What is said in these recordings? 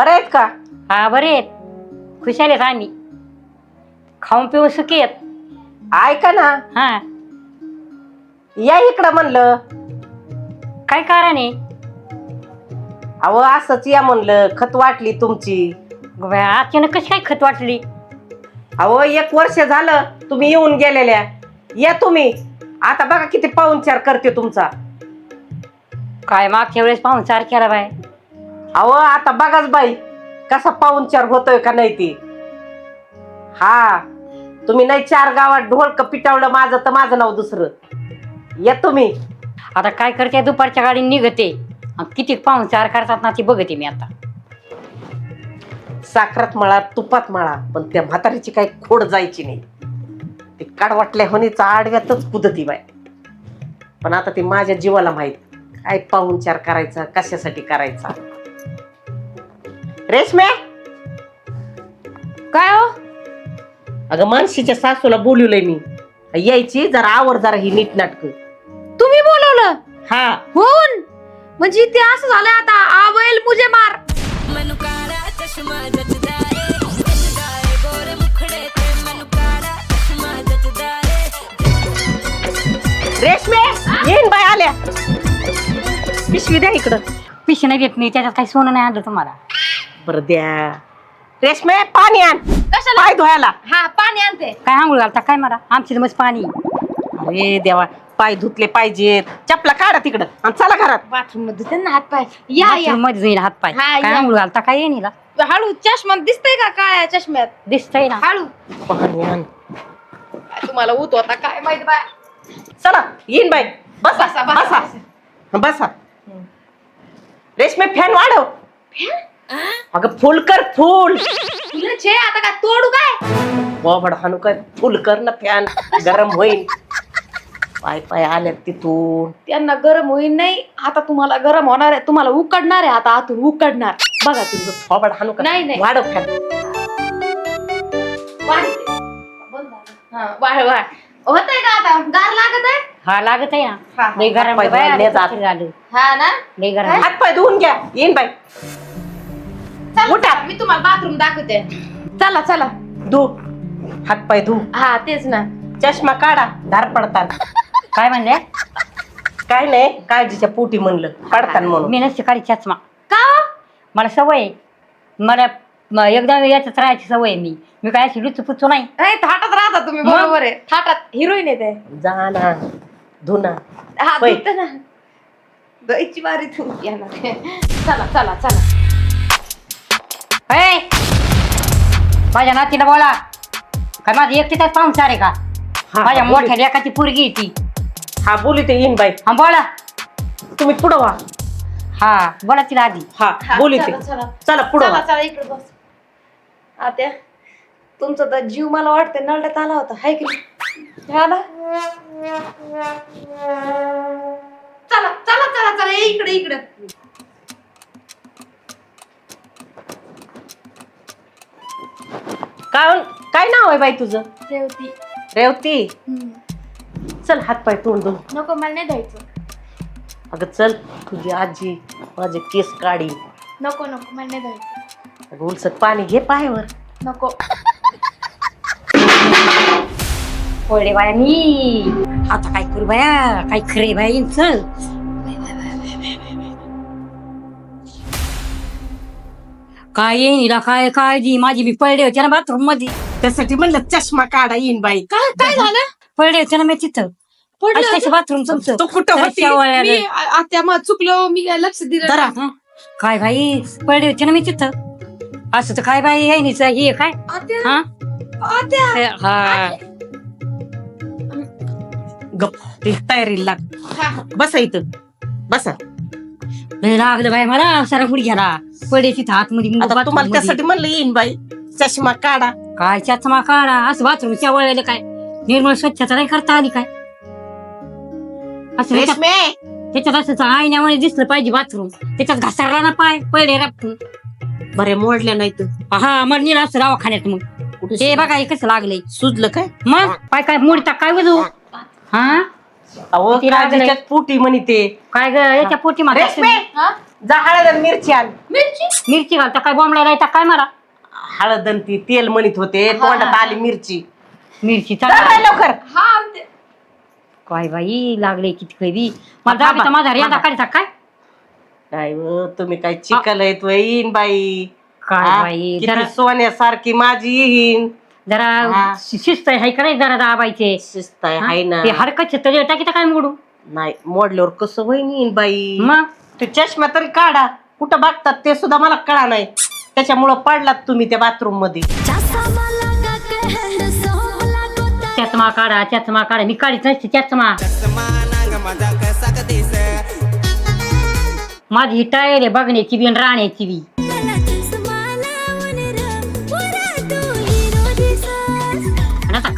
बरं आहेत का? हा बरे आहेत. खुशाल आहेत आम्ही. खाऊन पिऊन सुखी आहेत. ऐका ना. हा. या इकडं म्हणलं. काय कारण आहे? अहो असंच या म्हणलं खत वाटली तुमची. बाया, अचानक कशी काय खत वाटली? अहो एक वर्ष झालं तुम्ही येऊन गेलेल्या. या तुम्ही. आता बघा किती पाहुणचार करते तुमचा. काय मागच्या वेळेस पाहून चार केला बाय? अहो आता बघाच बाई कसा पाहुणचार होतोय का नाही ती. हा तुम्ही नाही चार गावात ढोलक पिटावलं माझं तर माझं नाव दुसरं. या तुम्ही. आता काय करते दुपारच्या गाडी निघते. आणि किती पाहून चार करतात ना ती बघते मी आता. साखरात मळा तुपात मळा पण त्या म्हातारीची काही खोड जायची नाही. ती काडवाटल्या होणीचा आडव्यातच कुदती बाय पण आता ती माझ्या जीवाला माहीत. काय पाहुणचार करायचा कशासाठी करायचा? रेशम्या काय हो? अगं मानशीच्या सासूला बोलवलंय मी. यायची जरा आवर जरा ही नीट नाटक. तुम्ही बोलवलं? हा. होऊन? म्हणजे ते असं झालं आता आवैल मुझे मार. रेशमे येईन बाय आल्या. पिशवी द्या इकडं. पिशवी नाही देत नाही त्याच्यात काही सोनं नाही आणलं तुम्हाला. बरं द्या. रेशमे पाणी आण. कशाला? पाय धुवायला. हा पाणी आणते. काय आंघोळ घालता? काय मला आमची तर मस्त पाणी. अरे देवा पाय धुतले पाहिजेत. चपला काढा तिकडं आणि चला घरात. बाथरूममध्ये त्यांना हात पाय या या. बाथरूममध्ये जाईल हात पाय हा, काय या. आंघोळ घालता? काय येईल हळू चष्मा दिसतंय का काळ्या चष्म्यात? दिसतंय ना. हळू. पाणी आण. काय तुम्हाला ऊत होता काय माहीत बाय. चला येईन बाई. बसा बसा, बसा, बसा. बसा. रेशमे फॅन वाढव. अगं फुल कर फुल. तुला छे आता काय तोडू काय? बोबड हाणू काय फुल कर ना फॅन. गरम होईल पाय पाय आल्यात तिथून. त्यांना गरम होईल नाही. आता तुम्हाला गरम होणार आहे. तुम्हाला उकडणार आहे. आता आतून उकडणार. बघा तुम्ही. बोबड हाणू का? नाही, नाही. वाढव फॅन. हा, वाढ वाढ. होतंय का आता? गार लागत आहे? हा लागत आहे हा, ना. हा. लई गरम हात-पाय झालं हा ना? गरम हात पाय धुवून घ्या. येईन बाई. उठा. मी तुम्हाला बाथरूम दाखवते. चला चला. धु. हात पाय धु. हा तेच ना. चष्मा काढा. धार पडतात काय म्हणले? काय नाही काळजीच्या पोटी म्हणलं. पडतात म्हणून. मी नसते काळी चष्मा. का हो? मला सवय आहे. मला म- एकदा याच्यात राहायची सवय आहे मी. मी काय अशी लुचू पुचू नाही थाटात राहता तुम्ही मग? बरोबर आहे. थाटात. हिरोईन येते जा ना. धुना हा होय. धुते ना. द्यायची बारी तुमची येणार चला चला चला. ए! माझ्या नातीला बोला. काय माझं एकटीचाच पाहुणचार आहे का? हा, माझ्या हा, मोठ्या लेखाची पोरगी आहे ती. हा बोलू ते येईन बाई. हा बोला. तुम्ही पुढं व्हा. हा बोला तिला आधी. हा हा, बोलू ते. चला, चला. चला पुढं चला व्हा. चला इकडे बस. आत्या तुमचा तर जीव मला वाटतं नळड्यात आला होता हाय की नाही? हा बाई तुझं? रेवती. रेवती? चल हात पाय तोंड धुवून नको मला नाही द्यायचं अगं चल तुझी आजी माझे केस काढी. नको नको मला नाही द्यायचं अगं उलसत पाणी घे पायावर. नको. पडले बाया मी. आता काय करू बाया? काय खरे बाया चल. काय येईन काय काळजी? माझी मी पडले होते ना बाथरूममध्ये. त्यासाठी म्हणलं चष्मा काढा येईन बाई. काय काय झालं? पडले ना मी तिथं. पडलं बाथरूम तू कुठं होती? शेवाळ्याला. मी आ- आत्या मग चुकलो मी काय लक्ष दिलं? काय बाई? पडले होते ना मी तिथं. असं तर काय बाई? आहे निचं हे काय? आत्या? हा? आत्या? हे, हा. गप ते तयारीला लाग. हा. बसा इथं. बसा. लय लागलं बाई मला. सारा गुडी घ्याला पडे तिथं आतमध्ये मुंग आता तुम्हाला मध्ये. त्यासाठी म्हणलं येईन बाई. चष्मा काढा. काय चष्मा काढा? असं बाथरूमच्या वळायला काय? निर्मळ स्वच्छता नाही करता आली काय? असं त्याच्यात- रेशमे! त्याच्यात असं आयण्यामध्ये दिसलं पाहिजे बाथरूम. त्याच्यात घसारला ना पाय पहिले रापटून बरे मोडल्या नाही तर हा मग नेलं असं दवाखान्यात मग. हे बघा हे कसं लागलंय. सुजलं काय? मग? पाय काय मोडता? काय वजू? हा? अहो लागलंय? काळजीच्याच पोटी म्हणी ते. काय ग याच्या पोटी रेशमे! हा? जा हळद आणि मिरची आण. मिरची? मिरची घालता काय बॉम्बला येतात काय मला हळद आणि ती तेल म्हणत होते तोंडात आली मिरची. मिरची जा लवकर. हा आणते. काय बाई लागले किती कैदी दे, माझा रेंदा. काढता काय? काय व, तुम्ही काय चिकल येत येईन बाई. काय हा? बाई किती जरा सोन्यासारखी माझी येईन. जरा हा. शि- शिस्त आहे का नाही जरा दाबायचे? शिस्त आहे हाय ना. ते हरकत छत्र टाकी काय मोडू? नाही मोडल्यावर कसं होईन बाई? मग? ते चष्मा तरी काढा. कुठं बघतात ते सुद्धा मला कळा नाही. त्याच्यामुळं पडलात तुम्ही त्या बाथरूममध्ये. चष्मा काढा चष्मा काढा. मी काढीत नसते चष्मा. माझी ही टायर आहे बघण्याची बी आणि राहण्याची बी.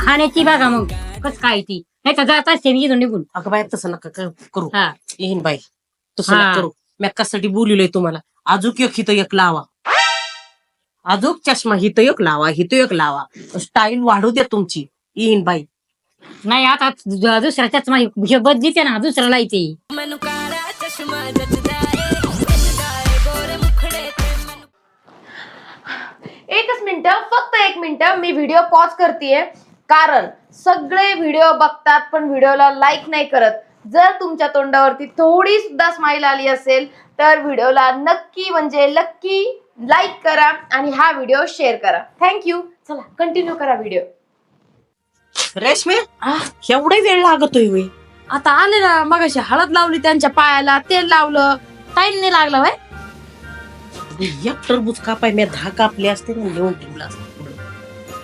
खाण्याची बघा मग कस काय ती. नाही का जात असते मी निघून. अगं बाई तसं नका करू येईन बाई. तसं करू. मी कशासाठी बोलिलोय तुम्हाला? अजूक एक हित एक लावा. अजूक चष्मा हित एक लावा हित एक लावा. स्टाईल वाढू द्या तुमची. येईन बाई. नाही आता दुसरा चष्मा हे बदलीते ना दुसऱ्याला येते. एकच मिनिट फक्त एक मिनिट. मी व्हिडिओ पॉज करतेय. कारण सगळे व्हिडिओ बघतात पण व्हिडिओला लाईक नाही करत. जर तुमच्या तोंडावरती थोडी सुद्धा स्माइल आली असेल तर व्हिडिओला नक्की म्हणजे नक्की लाईक करा आणि हा व्हिडिओ शेअर करा. थँक्यू चला कंटिन्यू करा व्हिडिओ रेशमे एवढा वेळ लागतोय वे आता आले ना मग हळद लावली त्यांच्या पायाला तेल लावलं. टाइम नाही लागला व्हय एक टरबूज कापाय मी दहा कापले असते ना लिहून ठेवला असतं.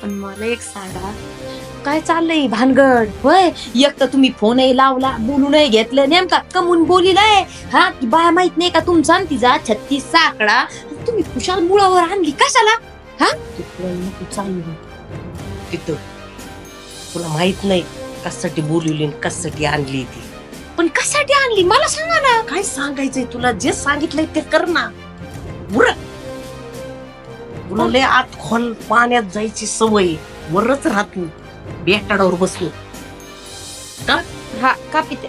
पण मला एक सांगा काय चाललंय भानगड? होय एक तर तुम्ही फोनही लावला बोलूनही घेतलं नेमका कमून बोलिलाय. हा बाया माहीत नाही का तुमचा आणि तिचा छत्तीस आकडा? तुम्ही कुशाल मुळावर आणली कशाला? चालू तिथं तुला माहीत नाही कशासाठी बोलवली आणि कशासाठी आणली ती. पण कशासाठी आणली? मला सांगा ना. काय सांगायचंय तुला? जे सांगितलंय ते कर ना. बुर तुला लय आत खोल पाण्यात जायची सवय. वरच राहत बेटाडावर बसलो. हा का पिते?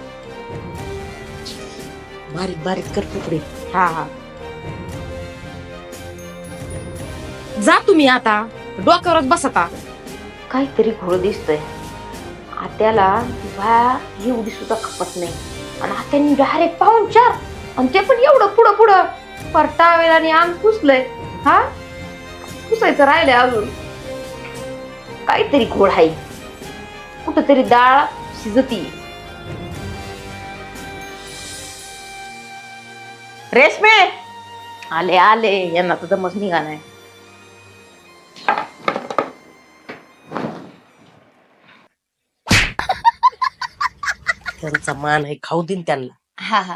बारीक बारीक कर तुकडे. हा हा. जा तुम्ही आता. डोक्यावरच बसता. काहीतरी घोळ दिसतंय. आत्याला बाया एवढी सुद्धा खपत नाही. आणि आत्यानी डायरेक्ट पाहून चार. आणि ते पण एवढं पुढं पुढं. परटावेल आणि अंग पुसलंय. हा? पुसायचं राहिलंय अजून. काहीतरी घोळ आहे. कुठंतरी डाळ शिजती. रेशमे! आले आले. यांना तर दमच निघा नाही. त्यांचा मान आहे खाऊ देईन त्यांना. हा हा.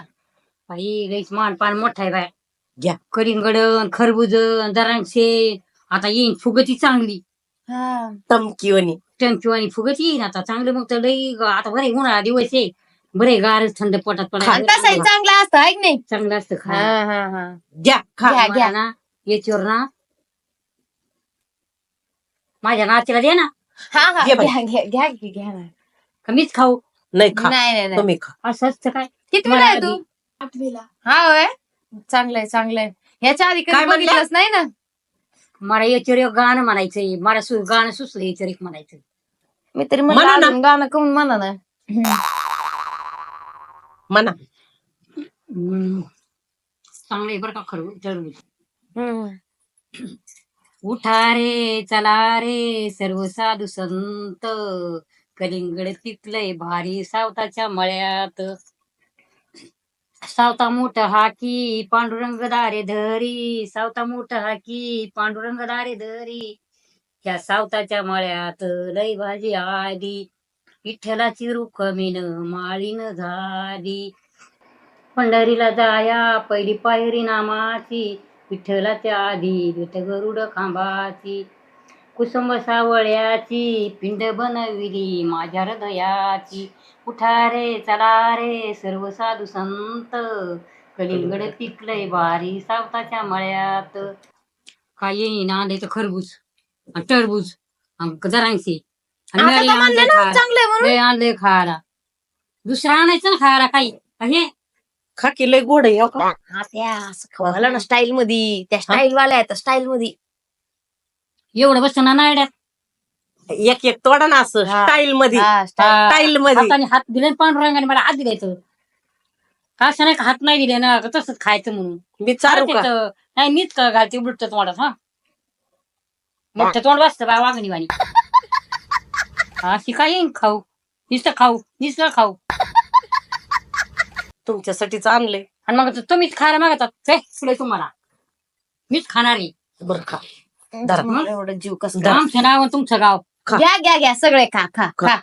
बाई लईच मान पान मोठा आहे बाय. घ्या. कलिंगडन खरबुज दरांशे आता येईन फुगती चांगली. हा. आणि फुगत येईन आता चांगलं मग तर लई ग- आता बरे उन्हाळा दिवस आहे. बरे गार थंड पोटात पडायला चांगला असतं आहे की नाही चांगलं असतं खा. हा हा हा. घ्या खा. घ्या, घ्या. ना याच्यावर ना माझ्या नातीला दे ना. हा हा. घे बाई. घ्या घ्या घ्या की, घ्या ना. का मीच खाऊ. नाही खा. नाही नाही नाही. तुम्ही खा. असं असतं काय? किती मला आहे तू? आठवीला. हा होय? चांगलंय चांगलंय ह्याच्या आधी काय कधी म्हणल्या? बघितलंच नाही ना? मला याच्यावर एक गाणं म्हणायचंय. मला सु गाणं सुचलं याच्यावर एक म्हणायचं मी तरी म्हणा ना. अजून गाणं कमून म्हणा ना. म्हणा. चांगलं बरं का खरं उठा रे चला रे सर्व साधू संत. कलिंगड पिकलंय भारी सावताच्या मळ्यात. सावता मोठ हाकी पांडुरंग दारे धरी. सावता मोठ हाकी पांडुरंग दारे धरी. त्या सावताच्या मळ्यात लय भाजी आली. विठ्ठलाची रुखमीन माळीन झाली. पंढरीला जाया पहिली पायरी नामाची. विठ्ठलाच्या आधी विठ गरुड खांबाची. कुसुंब सावळ्याची पिंड बनविली माझ्या हृदयाची. उठा रे चला रे सर्व साधू संत. कलिंगड पिकलंय बारी सावताच्या मळ्यात. आणले तर खरबूज. आणि टरबूज. आणि जरांशी आणि आता लय तर म्हणले आणलंय ना खायला. चांगलंय म्हणून. लय आणलंय खायला दुसरं आणायचं ना खायला काही. हे खाकी लय गोड आहे हो का? असं ना स्टाईल मध्ये त्या स्टाईल वाल्या आहेत स्टाईल मध्ये एवढं बसतं ना नायड्यात एक एक तोडा ना असं हा. स्टाईल मध्ये हा, style. स्टाईल. मध्ये हाताने हात दिले आणि पांडुरंगाने मला हात दिलायचं असं नाही का हात नाही दिले ना तसंच खायचं म्हणून. मी चालू का? तर- नाही नीट का घालते बुडतं तोंडात हा? मोठं तोंड वाजतं बा वागणी वाणी अशी काय येईन खाऊ? नुसतं खाऊ नुसतं खाऊ. तुमच्यासाठीच आणलंय. आणि मग तुम्हीच खायला मागतात. ते तुला तुम्हाला. मीच खाणार आहे. बरं का धरा. मला एवढं जीव कसं. आमचं नाव आणि तुमचं गाव. घ्या घ्या घ्या. सगळे खा खा खा. खा.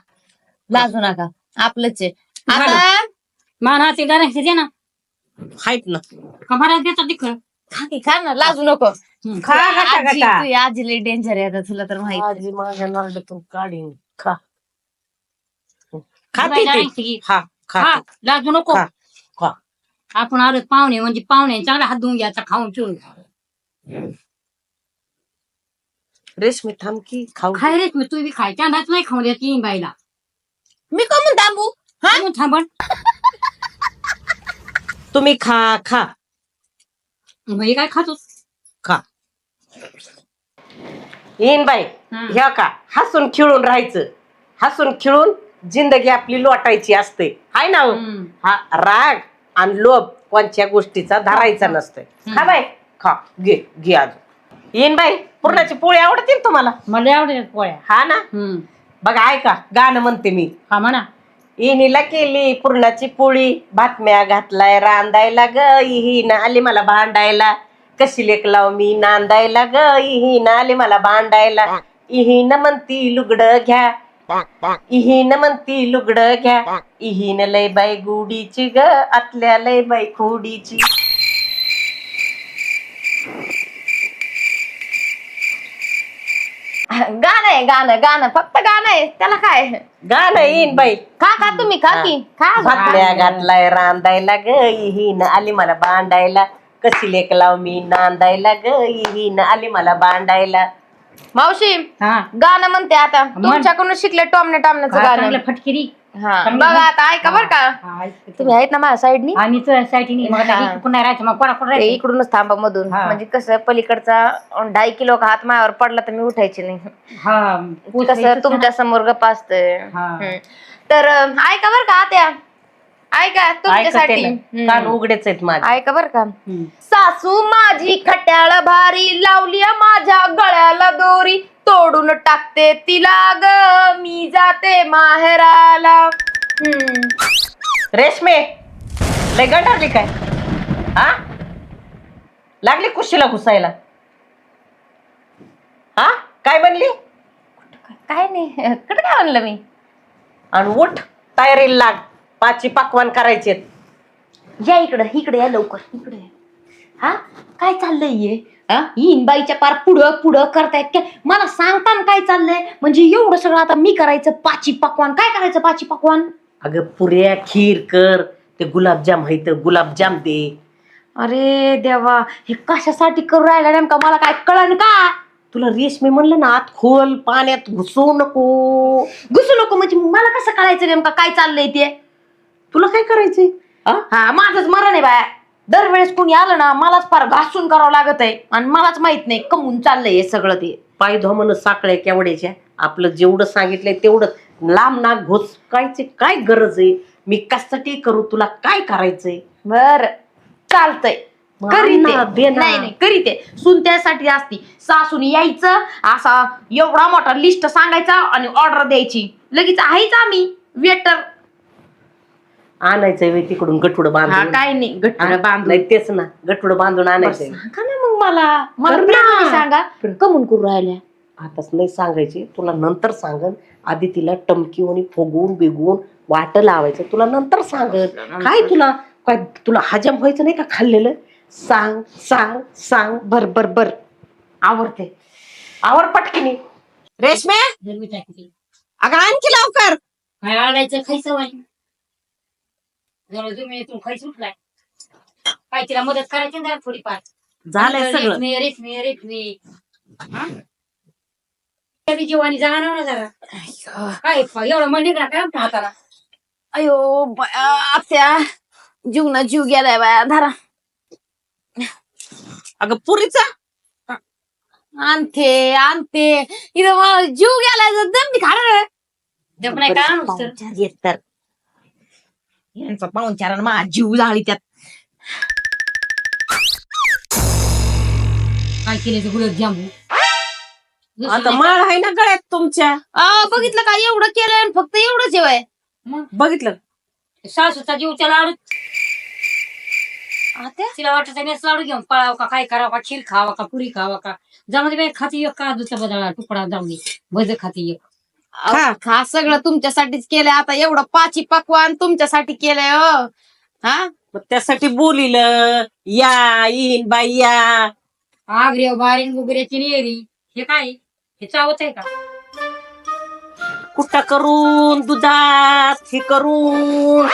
लाजू नका. आपलंच आहे. आता मान हाती डायरेक्ट दे ना. आहेत ना. कमारा देतात तिकडं? खा की, खा ना लाजू नको. खा गटा आजी गटा तुझी आजी लई डेंजर आहे आता तुला तर माहिती आजी माझ्या नारडातून काढीन. खा. खाते ती. की, खा खा खा लाजू नको. खा. खा. आपण आलो पाहुणे म्हणजे पाहुणे चांगला हात धुवून घ्यायचा खाऊन पिऊन रेशमी थांब की खाऊ. खाय रे मी तू बी खाय. त्यांनाच नाही खाऊन देत येईन बाईला. मी का म्हणून थांबू? हा? मग थांबण. तुम्ही खा खा. मग हे काय खातो खा येईन बाई. ह्या का? हसून खिळून राहायचं. हसून खिळून जिंदगी आपली लोटायची असते. हाय ना हो? हा राग आणि लोभ कोणत्या गोष्टीचा धरायचा नसतोय. खा बाई. खा. घे. घे अजून. येईन बाई. पुरणाची पोळी आवडतील तुम्हाला? मला आवडतात पोळ्या. हा ना? हम्म. बघा ऐका. गाणं म्हणते मी. हा म्हणा. इनीला केली पुरणाची पोळी बातम्या घातलाय रांदायला ग इहीन आली मला भांडायला. कशी लेक लाव मी नांदायला ग इहीन आली मला भांडायला. इहीन म्हणती लुगड घ्या. इहीन म्हणती लुगड घ्या. इहीन लय बाई गुडीची ग आतल्या लय बाई खोडीची. गाणं आहे गाणं गाणं. फक्त गाणं आहे. त्याला काय? गाणं येईन बाई. खा खा तुम्ही खा की. खा. बातम्या घातलाय रांदायला ग इहीन आली मला भांडायला कशी लेक लाव मी नांदायला ग इहीन आली मला भांडायला मावशी हा. गाणं म्हणते आता. तुमच्याकडून शिकले टॉमने टॉमण्याचं गाणं. फटकिरी. हा बघा. आता ऐका बर का हा, ऐकते. तुम्ही आहेत ना माझ्या साईडनी आणि तुझ्या हा. पुन्हा राहायचं मग कोणा कोण ते राहायचं इकडूनच थांबा मधून हा. म्हणजे कसं पलीकडचा ढाई किलो का हात मायावर पडला तर मी उठायची नाही हा कसं तुमच्यासमोर गप्पा असतंय हा. हम्म. तर अं, ऐका बर का आत्या ऐका तुमच्यासाठी ऐकते ना. कान हम्म. उघडेच आहेत माझे ऐका बर का हम्म. सासू माझी खट्याळ भारी लावली माझ्या गळ्याला दोरी तोडून टाकते तिला ग. मी जाते माहेराला. हम्म. रेशमे लय गंडारली काय? हा लागली कुशीला घुसायला. हा काय बनली? काय नाही. कडे काय म्हणलं मी? आणि उठ तयारीला लाग. पाची पकवान करायचे या इकडं इकडे या लवकर इकडे या. हा? काय चाललंय हे? येईन बाईच्या पार पुढं पुढं करतायत काय मला सांगता ना काय चाललंय? म्हणजे एवढं सगळं आता मी करायचं पाची पकवान. काय करायचं पाची पकवान? अगं पुऱ्या खीर कर. ते गुलाबजाम आहेत गुलाबजाम दे. अरे देवा हे कशासाठी करू राहिला नेमका? मला काय कळन का? तुला रेशमी म्हणलं ना आत खोल पाण्यात घुसवू नको. घुसू नको म्हणजे मला कसं कळायचं नेमका? काय चाललंय ते? तुला काय करायचंय? हा? हा माझंच मरण आहे बाया. दरवेळेस कोणी आलं ना मलाच फार घासून करावं लागत आहे आणि मलाच माहीत नाही कमून चाललंय हे सगळं ते. पाय धोमन साकळ्या केवढ्याच्या? आपलं जेवढं सांगितलंय तेवढं लांब नाक घोस कायचे काय गरज आहे? मी कशासाठी करू? तुला काय करायचंय? बर. चालतंय. मग करीते. आण ना, दे ना. नाही नाही करीते. सून त्यासाठी असती. सासून यायचं असा एवढा मोठा लिस्ट सांगायचा आणि ऑर्डर द्यायची. लगेच आहेच आम्ही. वेटर आणायचंय बाई तिकडून गठुड हा बांधून. काय नाही हा? गट्टू बांधून. नाही तेच ना गठुड बांधून आणायचंय. सांगा ना मग मला मला कर प्रेमाने ना. सांगा. कमून करू राहिल्या. आताच नाही सांगायचे तुला नंतर सांगन. आधी तिला टमकीवणी फुगवून बिगवून वाट लावायचं. तुला नंतर सांगन. काय तुला काय तुला हजम व्हायचं नाही का खाल्लेलं? सांग सांग सांग. बर बर बर. आवडते आवर पटकिनी. रेशमे. अगं आणखी लवकर. काय आणायचं? खायचं वाई जरा तू खायचं उठलाय काय तिला मदत करायची ना जरा थोडीफार. झालंय सगळं. रेशमी रेशमी हा? तरी जीवानी जाणार ना जरा. काय प- एवढं मंडी का काय आमच्या हाताला? अयो बया, आत्या जीवना जीव गेलाय बाया धरा. अगं पुरीचा? आणते आणते. इथं मला जीव गेलाय तर दम खा रे जप नाही का नुसतं? येत तर यांचा पाहुणचारानं माझा जीव जाळी त्यात. काय केलं ते गुलाबजामू आता माळ आहे ना गळ्यात तुमच्या? आ, बघितलं का? एवढं केलंय आणि फक्त एवढंच आहे बघितलं. सासूचा जीवच्या लाडू आता? तिला वाटत नेस लाडू घेऊन पळाव का? काय करावं का? खीर खावा का? पुरी खावा का? जमध्ये बाई खाती एक काजूचा बदला तुकडा जाऊन भज खाती एक. खा. खा सगळं तुमच्यासाठीच केलंय. आता एवढं पाची पकवान तुमच्यासाठी केलंय हो. हा? मग त्यासाठी बोलिलं या येईन बाई या. आगरे बारीन वगैरेची नेरी हे काय? हे चावत आहे का? कुठं करून दुधात? हे करून.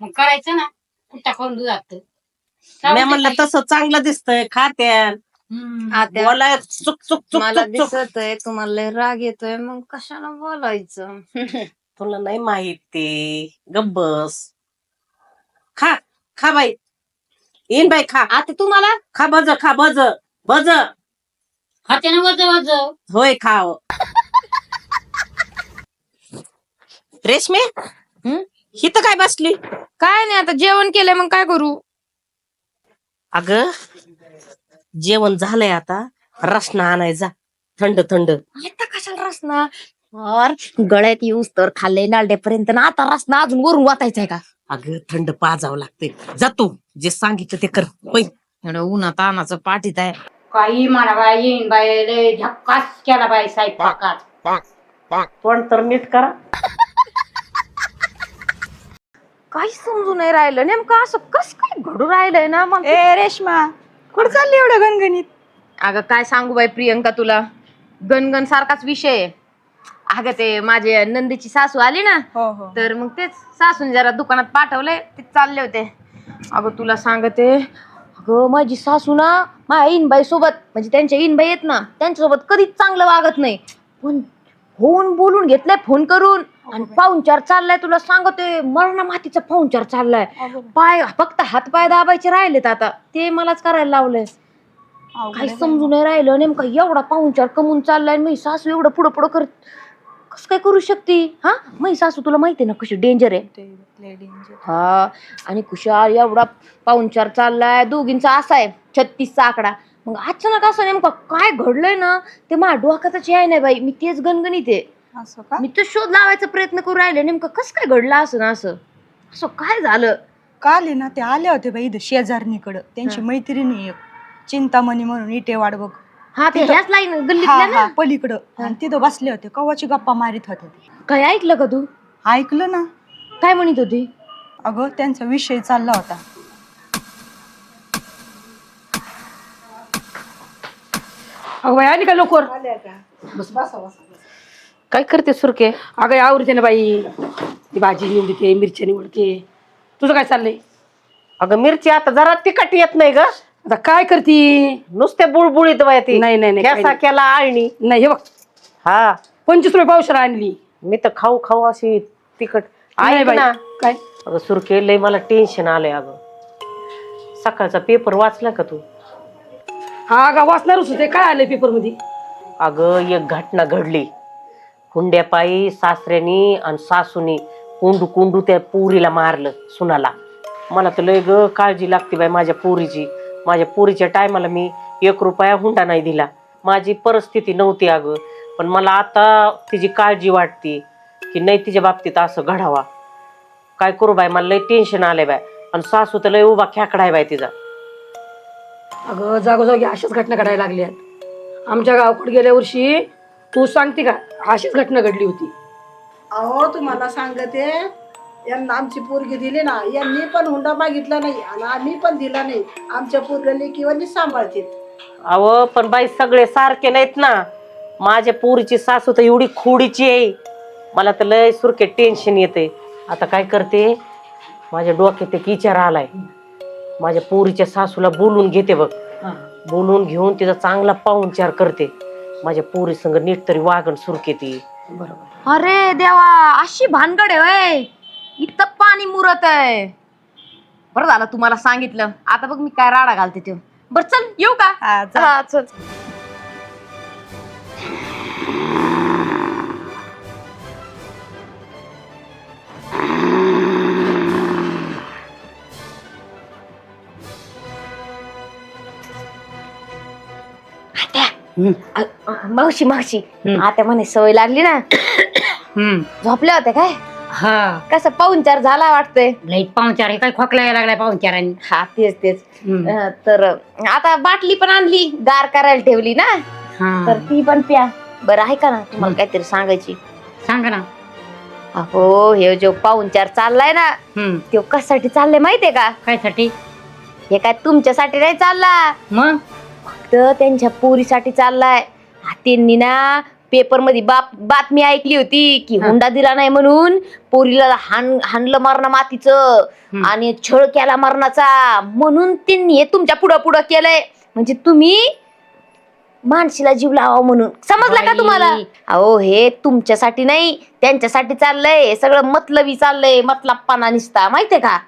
मग करायचं ना. कुठा करून दुधात? मी म्हणलं तसं चांगलं दिसतंय खात्यान. आत्या बोलाय चुक चुक चुक मला चुक चुक. दिसत आहे तुम्हाला लय राग येतोय मग कशाला बोलायचं? तुला नाही माहीत. गब्बस खा खा बाई. येईन बाई खा. आता तुम्हाला? खा बज खा बज बज. खाते ना वज वज होय खाव रेशमे हं? ही तर काय बसली? काय नाही आता जेवण केलंय मग काय करू? अग जेवण झालंय आता. रसना आणायचा थंड थंड. आता कशाला रसना? और गळ्यात येऊस तर खाल्ले नालडेपर्यंत ना आता रसना अजून वरून वाचायचंय का? अगं थंड पाजावं लागते जातो जे सांगितलं ते कर. होय. एवढं उन्हात तानाचं पाठीत आहे. काही म्हणा बाय येईन बाय लय झक्कास केला बाय स्वयंपाकात. पण तर नीट करा. काही समजून नाही राहिलं. नेमकं असं कस काय घडू राहिलंय ना? मग ए रेश्मा. कुठं चालली एवढं गणगणित अगं काय सांगू बाई प्रियंका तुला? गणगण सारखाच विषय आहे. अगं ते माझे नंदीची सासू आली ना हो हो. तर मग तेच सासून जरा दुकानात पाठवले ते चालले होते. अगं तुला सांगते अगं माझी सासू ना माझ्या इनबाई सोबत म्हणजे त्यांच्या इनबाई आहेत ना त्यांच्यासोबत कधीच चांगलं वागत नाही. पण होऊन बोलून घेतलंय फोन करून. आणि पाहुणचार चाललाय तुला सांगते मरणा मातीचा पाहुणचार चाललाय. पाय फक्त हात पाय दाबायचे राहिलेत आता. ते मलाच करायला लावलंय काही समजून नाही राहिलं नेमका एवढा पाहुणचार कमून चाललाय मी सासू एवढं पुढं पुढं करत कसं काय करू शकते? हा? मै सासू तुला माहिती ना कशी डेंजर आहे? हा. आणि खुशाल एवढा पाहुणचार चाललाय. दोघींचा असा आहे छत्तीसचा आकडा. मग अचानक असं नेमकं काय घडलंय ना? ते माझ्या डोक्यातच आहे नाही बाई. मी तेच गणगणित आहे. असं का? मी तर शोध लावायचा प्रयत्न करू राहिले नेमकं कसं काय घडलं असं ना असं? असं काय झालं? काल आहे ना ते? आले होते बाई इथं शेजारणीकडं. त्यांची मैत्रिणी एक चिंतामणी म्हणून इटे वाट बघ. हा ते तिथं- ह्याच लाईन हा गल्लीतल्या हा ना? पलीकडं. आणि तिथं बसले होते कवाची गप्पा मारित होते ते. काय ऐकलं का तू? ऐकलं ना. काय म्हणत होती? अगं त्यांचा विषय चालला होता. अगं बाई आली का लवकर? काय करते सुरके? अगं आवडते ना बाई. ती भाजी निवडते मिरच्या निवडते. तुझं काय चाललंय? अगं मिरची आता जरा तिखट येत नाही ग. आता काय करती? नुसते बुळबुळीत बाय ती. नाही नाही नाही काही केला आळणी. नाही. हे बघ. हा. पंचवीस रुपये पावशेर आणली. मी तर खाऊ खाऊ अशी तिखट. नाही ऐक बाई. ना. काय? अगं सुरके लय मला टेन्शन आलंय अगं. सकाळचा पेपर वाचला का तू? हा का वाचणारच होते. काय आलंय पेपरमध्ये? अगं एक घटना घडली. हुंड्यापायी सासऱ्यानी आणि सासूनी कोंडू कोंडू त्या पुरीला मारलं सुनाला. मला तर लय ग काळजी लागते बाई माझ्या पोरीची. माझ्या पोरीच्या टायमाला मी एक रुपया हुंडा नाही दिला. माझी परिस्थिती नव्हती अगं पण मला आता तिची काळजी वाटते की नाही तिच्या बाबतीत असं घडावा. काय करू बाई मला लय टेन्शन आलंय बाय आणि सासू तर लय उभा खेकडाय बाय तिचा. अगं जागोजागी अशाच घटना घडायला लागल्यात. आमच्या गावाकडे गेल्या वर्षी तू सांगते का अशीच घटना घडली होती. अहो तुम्हाला सांगते यांना आमची पोरगी दिली ना यांनी पण हुंडा मागितला नाही आणि आम्ही पण दिला नाही. आमच्या पोरला लेकीवानी सांभाळते अहो पण बाई सगळे सारखे नाहीत ना. माझ्या पोरीची सासू तर एवढी खोडीची आहे. मला तर लय सुरके टेन्शन येते आता काय करते? माझ्या डोक्यात एक विचार आलाय. माझ्या पोरीच्या सासूला बोलून घेते बघ. बोलून घेऊन तिचा चांगला पाहुणचार करते. माझ्या पोरी संग नीट तरी वागण सुरके ती बरोबर. अरे देवा अशी भानगड आहे वय इथं पाणी मुरत आहे. बरं झालं तुम्हाला सांगितलं. आता बघ मी काय राडा घालते ते बरं चल येऊ का? हा. हा चल. अ- अ- मावशी मावशी. हम्म. आता म्हणे सवय लागली ना. हम्म. झोपल्या होत्या काय? हा. कसं पाहुणचार झाला वाटतंय? लई पाहुणचार हे काय खोकला लागलाय पाहुणचारांनी. हा तेच तेच. हम्म. अं, तर आता बाटली पण आणली गार करायला ठेवली ना. हा. तर ती पण प्या. बरं आहे का ना? तुम्हाला काहीतरी सांगायची. सांगा ना. अहो हे जो पाहुणचार चाललाय ना हम्म. तो कशासाठी चाललंय माहितीये का? काय साठी हे काय तुमच्यासाठी नाही चालला. मग? फक्त त्यांच्या पोरीसाठी चाललाय. त्यांनी ना पेपरमध्ये बाप बातमी ऐकली होती की. हुंडा दिला नाही म्हणून पोरीला हाण हाणलं मारणं मातीचं. आणि छळ केला मरणाचा. म्हणून त्यांनी हे तुमच्या पुढं पुढं केलंय. म्हणजे तुम्ही माणशीला जीव लावा म्हणून. समजलं का. तुम्हाला? अहो हे तुमच्यासाठी नाही त्यांच्यासाठी चाललंय. हे सगळं मतलबी चाललंय. मतलबपणा निसता माहितीये का?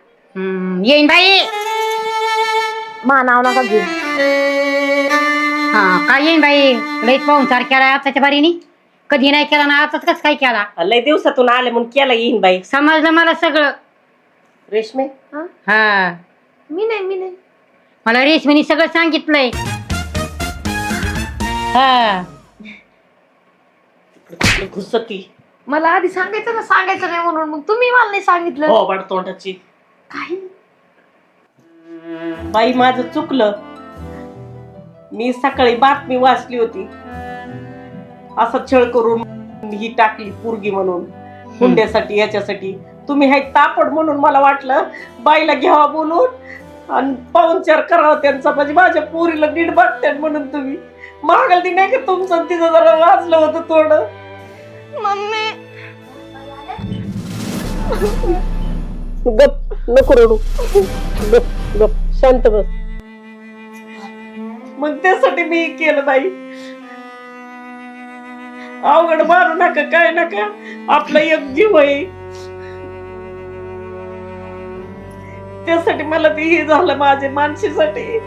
येईन बाई. मा नाव नका घेऊ. हा काय येईन बाई? लईच पाहुणचार केला आताच्या बारीनी. कधी नाही केला ना आताच कस काय केला? लय दिवसातून आले म्हणून केला येईन बाई. समजलं मला सगळं. रेशमे? हा? मी नाही मी नाही. मला रेशमीने सगळं सांगितलंय. हा. घुसती. मला आधी सांगायचं ना सांगायचं नाही म्हणून. मग तुम्ही मला नाही सांगितलं. हो बड तोंडाची काही बाई माझं चुकलं. मी सकाळी बातमी वाचली होती. असं छळ करून ही टाकली पोरगी म्हणून. हुंड्यासाठी याच्यासाठी तुम्ही हे तापड म्हणून मला वाटलं बाईला घ्यावा बोलून आणि पाहुणचार करावा त्यांचा. म्हणजे माझ्या पोरीला नीट बघतात म्हणून तुम्ही. मागल ती नाही का तुमचं तिचं जरा वाचलं होतं थोडं. मम्मी. गप नको रडू. गप गप. शांत बस. मग त्यासाठी मी केलं बाई. अवघड मारू नका काय नका. आपला एक जीव आहे. त्यासाठी मला ते हे झालं माझ्या मानसीसाठी.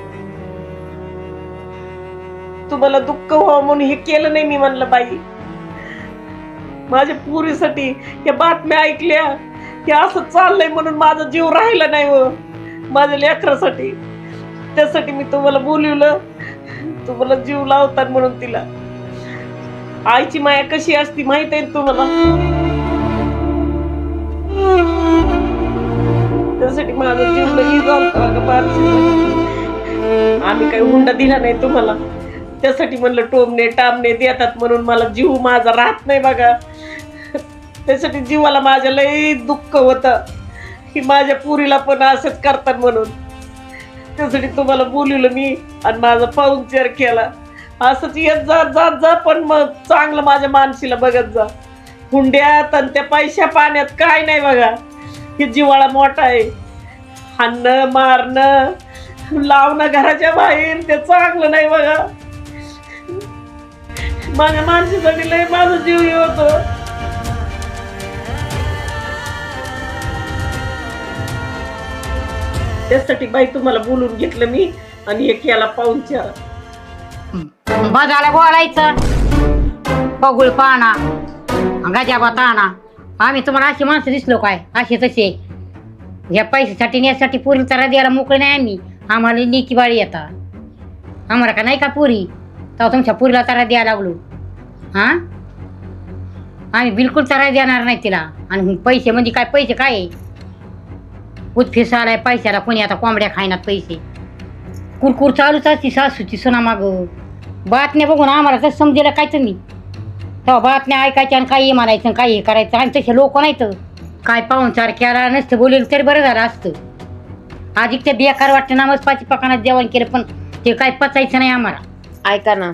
तुम्हाला दुःख व्हावं म्हणून हे केलं नाही मी म्हणलं बाई. माझ्या पुरीसाठी या बातम्या ऐकल्या. हे असं चाललंय म्हणून माझा जीव राहिला नाही व माझ्या लेकरासाठी. त्यासाठी मी तुम्हाला बोलवलं. तुम्हाला जीव लावतात म्हणून तिला. आईची माया कशी असती माहीत आहे ना तुम्हाला? त्यासाठी माझा जीव लई आम्ही काही हुंडा दिला नाही तुम्हाला. त्यासाठी म्हणलं टोमणे टामणे देतात म्हणून मला जीव माझा राहत नाही बघा. त्यासाठी जीवाला माझ्या लई दुःख होतं. की माझ्या पुरीला पण असंच करतात म्हणून. त्यासाठी तुम्हाला बोलवलं मी आणि माझा पाहुणचार केला. असंच येत जा जात जा पण मग चांगलं माझ्या मानशीला बघत जा. हुंड्यात आणि त्या पैशा पाण्यात काय नाही बघा. हे जिवाळा मोठा आहे. हाणणं मारणं लावणं घराच्या बाहेर ते चांगलं नाही बघा. माझ्या मानशीसाठी लय माझा जीव हे होतो. त्यासाठी बाई तुम्हाला बोलून घेतलं मी आणि एक याला पाहुणचार बजाला बोलायचं. पगुळ पाहणा. गजाबा ताणा. आम्ही तुम्हाला अशी माणसं दिसलो काय? असे तसे या पैशासाठी नेसाठी पुरी तर द्यायला मोकळे नाही आम्ही. आम्हाला लेकी बाळी येतात आम्हाला का नाही का पुरी? तेव्हा तुमच्या पुरीला तारा द्यायला लागलो. हा? आम्ही बिलकुल तारा देणार नाही तिला. आणि पैसे म्हणजे काय? पैसे काय आहे? उतफिस आलाय पैशाला कोणी आता कोंबड्या खायनात पैसे. कुरकुर चालूच असती सासूची सुना माग. बातम्या बघून आम्हाला कसं समजेल काय तुम्ही? तेव्हा बातम्या ऐकायच्या आणि काही म्हणायचं आणि काही हे करायचं. आणि तसे लोक नाहीत. काय पाहुणचार केला नसतं बोलेल तरी बरं झालं असतं. अधिक ते बेकार वाटतं नामच पाची पकानात जेवण केलं पण ते काय पचायचं नाही आम्हाला. ऐका ना.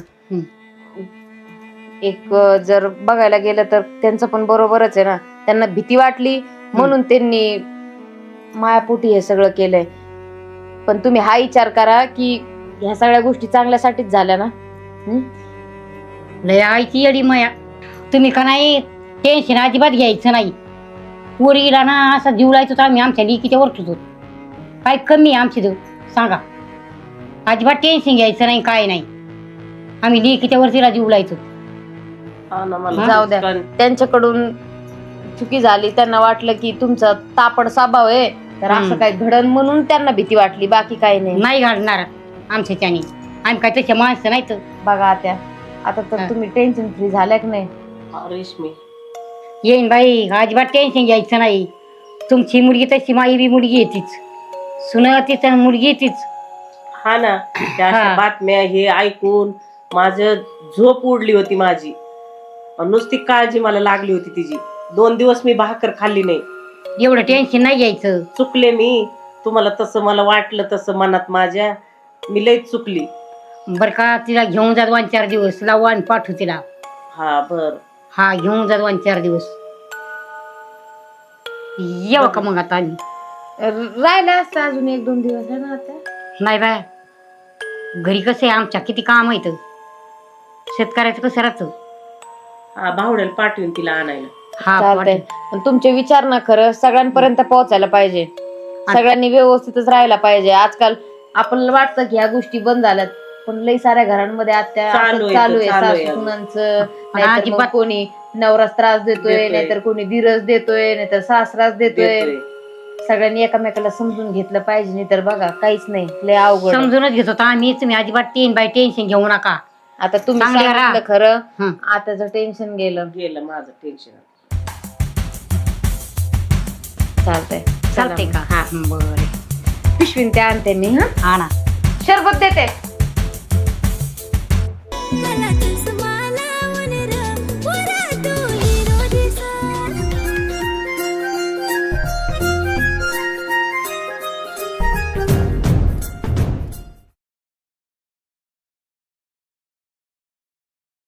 एक जर बघायला गेलं तर त्यांचं पण बरोबरच आहे ना. त्यांना भीती वाटली म्हणून त्यांनी मायापोटी हे सगळं केलंय. पण तुम्ही हा विचार करा की ह्या सगळ्या गोष्टी चांगल्यासाठीच झाल्या ना? हम्म? लय आईची येडी मया. तुम्ही का नाही टेन्शन अजिबात घ्यायचं नाही. पोरीला ना असा जीव लायचो तर आम्ही आमच्या लिकीच्या वरतच होतो. काय कमी आहे आमची देऊ सांगा. अजिबात टेन्शन घ्यायचं नाही काय नाही. आम्ही लेकीच्या वरतीला जीव लायचो. हा ना मला जाऊ द्या. कारण त्यांच्याकडून चुकी झाली त्यांना वाटलं की तुमचा तापड स्वभाव आहे तर असं. काय घडण म्हणून त्यांना भीती वाटली बाकी काही नाही. नाही घालणार आमच्या त्याने. आम्ही काय तसे माणसं नाही तर बघा आता आता तर हा. तुम्ही टेन्शन फ्री झाल्या की नाही? हा, रेशमी. येईन बाई अजिबात टेन्शन घ्यायचं नाही. तुमची मुलगी तशी माझी बी मुलगी आहे तीच. सुन तिचं मुलगी आहे तीच. हा ना त्या अशा. बातम्या हे ऐकून माझं झोप उडली होती माझी. अन नुसती काळजी मला लागली होती तिची. दोन दिवस मी भाकर खाल्ली नाही. एवढं टेन्शन नाही घ्यायचं. चुकले मी. तुम्हाला तसं मला वाटलं तसं मनात माझ्या. मी लईच चुकली. बर का तिला घेऊन जात दोन चार दिवस. लावू आणि पाठवू तिला. हा बर. हा घेऊन जा दोन चार दिवस. येऊ का मग आता आम्ही? राहिलं असतं अजून एक दोन दिवस है ना आता? नाही बाय. घरी कसं आहे? आमच्या किती काम आहेत? शेतकऱ्याचं कसं राहतं? हा भावड्याला पाठवून तिला आणायला. हा चालतंय पाठ- पण तुमचे विचार ना खरं सगळ्यांपर्यंत पोहोचायला पाहिजे सगळ्यांनी व्यवस्थितच राहायला पाहिजे आजकाल आपल्याला वाटतं की ह्या गोष्टी बंद झाल्यात पण लई साऱ्या घरांमध्ये आता चालू आहे, चालू आहे चालू आहे. सासू सुनांचं नाहीतर मग अजिबात- कोणी नवरास त्रास देतोय देतोय. नाहीतर कोणी धीरज देतोय नाहीतर सासरास देतोय देतोय. सगळ्यांनी एकमेकाला समजून घेतलं पाहिजे नाही तर बघा काहीच नाही लय अवघड आहे. समजूनच घेत होतो आम्ही तुम्ही अजिबात टेन बाय टेन्शन घेऊ नका आता तुम्ही चांगले राहा. सांगितलं खरं हं. आताच टेन्शन गेलं गेलं माझं टेन्शन चालतंय. चालते का? हा. बरं. पिशवीन त्या आणते मी हा? ना. शरबत देते.